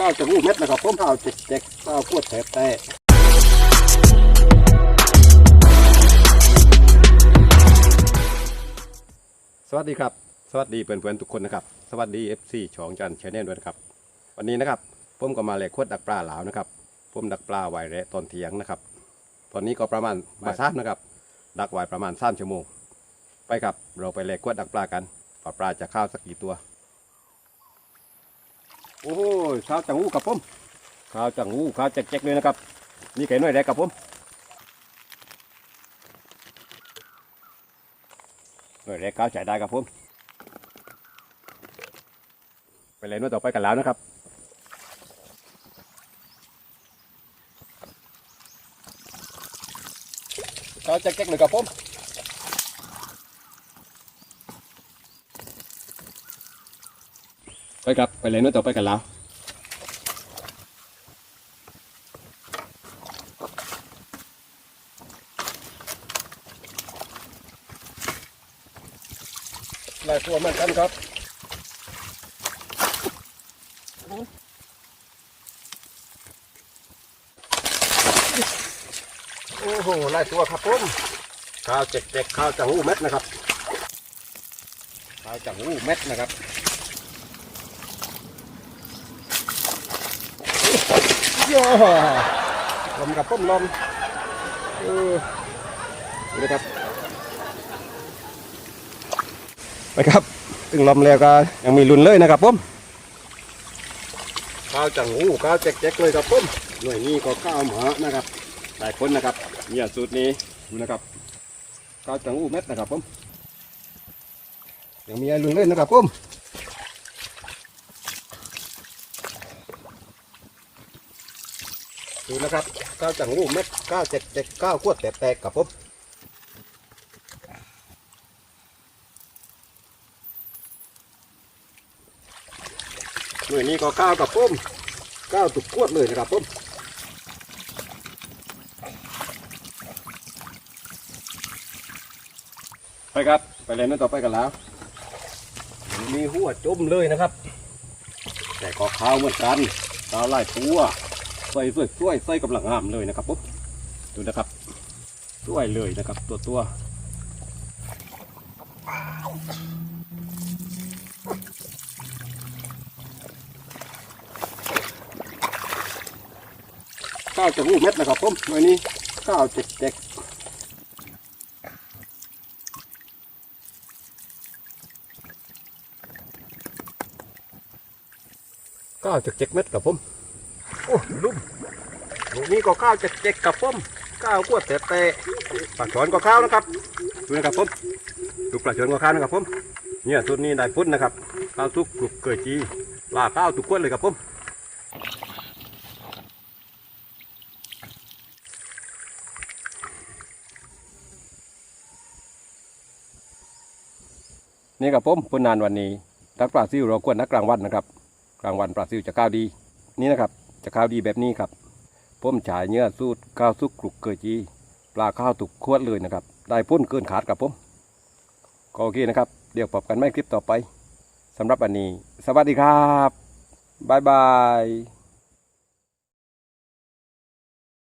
ข้าวจะหูเม็ดนะครับผมข้าวเจ็กเจ็กข้าวขวดแถบแต่สวัสดีครับ สวัสดีเพื่อนๆทุกคนนะครับ สวัสดี FC ช่องจันแชนแนลด้วยนะครับ วันนี้นะครับผมก็มาเลยขวดดักปลาหลาวนะครับผมดักปลาไว้แระตอนเที่ยงนะครับ ตอนนี้ก็ประมาณบ่ายสามนะครับ ดักไว้ประมาณสามชั่วโมงไปครับ เราไปเลยขวดดักปลากันปลาปลาจะข้าวสักกี่ตัว โอ้ยข้าวจังหูครับผมข้าวจังหูข้าวแจ๊กๆเลยนะครับ นี่ไก่น้อยแรกครับผมน้อยแรกข้าวใช้ได้ครับผมไปเลยน้อยต่อไปกันแล้วนะครับข้าวแจ๊กๆเลยครับผม ไปครับ ไปเลยน้อยต่อไปกันแล้วหลายตัวเหมือนกันครับโอ้โหหลายตัวครับผมข้าวเจ็กเจ็กข้าวจังหูเม็ดนะครับข้าวจังหูเม็ดนะครับ โย่ลมกับป้มลมเออนี่นะครับไปครับถึงลมแล้วก็ยังมีลุ้นเลยนะครับผมข้าวจังหูข้าวแจ๊กๆเลยครับผมหน่วยนี้ก็ข้าวหมานะครับหลายคนนะครับเนี่ยสูตรนี้ดูนะครับข้าวจังหูเม็ดนะครับผมยังมีอะไรลุ้นเลยนะครับผม ดูนะครับข้าวจังหูเม็ดข้าวแจ๊กๆข้าวขวดแตกๆครับผมหน่วยนี้ก็ก้าวกับปมก้าวตุกขวดเลยนะครับปุ้มไปครับ ไปเลยนั่นต่อไปกันแล้ว มีหัวจุ่มเลยนะครับ แต่ก็ข้าวเหมือนกันข้าวไล่ตัว ใส่สวยๆใส่กำลังงามเลยนะครับปุ๊บดูนะครับสวยเลยนะครับ ตัวตัวข้าวจะหูเม็ดนะครับผมวยนี้ข้าวเจ็กๆข้าวเจ็กเม็ดกับผม อ้ลุ่มลูกนี้ก็ข้าวเจ็กกับผมข้าวกวดแต่แต่ปลาชอนก็ข้าวนะครับดูนะครับผมดูปลาชอนก็ข้าวนะครับผมเนี่ยตัวนี้ได้พุ่นนะครับข้าวทุกกลุกเกิดจีลาข้าวทุกขวดเลยครับผมนี่ครับผมผลงานวันนี้ทักปลาซิวเราควรนักกลางวันนะครับ กลางวันปลาซิวจะข้าวดี นี่นะครับ จะข้าวดีแบบนี้ครับผมฉายเนื้อสูตรข้าวซุกกรุกเกยจีปลาข้าวตุกขวดเลยนะครับ ได้พ้นเกินขาดกับผมก็โอเคนะครับ เดี๋ยวพบกันไม่คลิปต่อไปสำหรับวันนี้ สวัสดีครับ บ๊ายบาย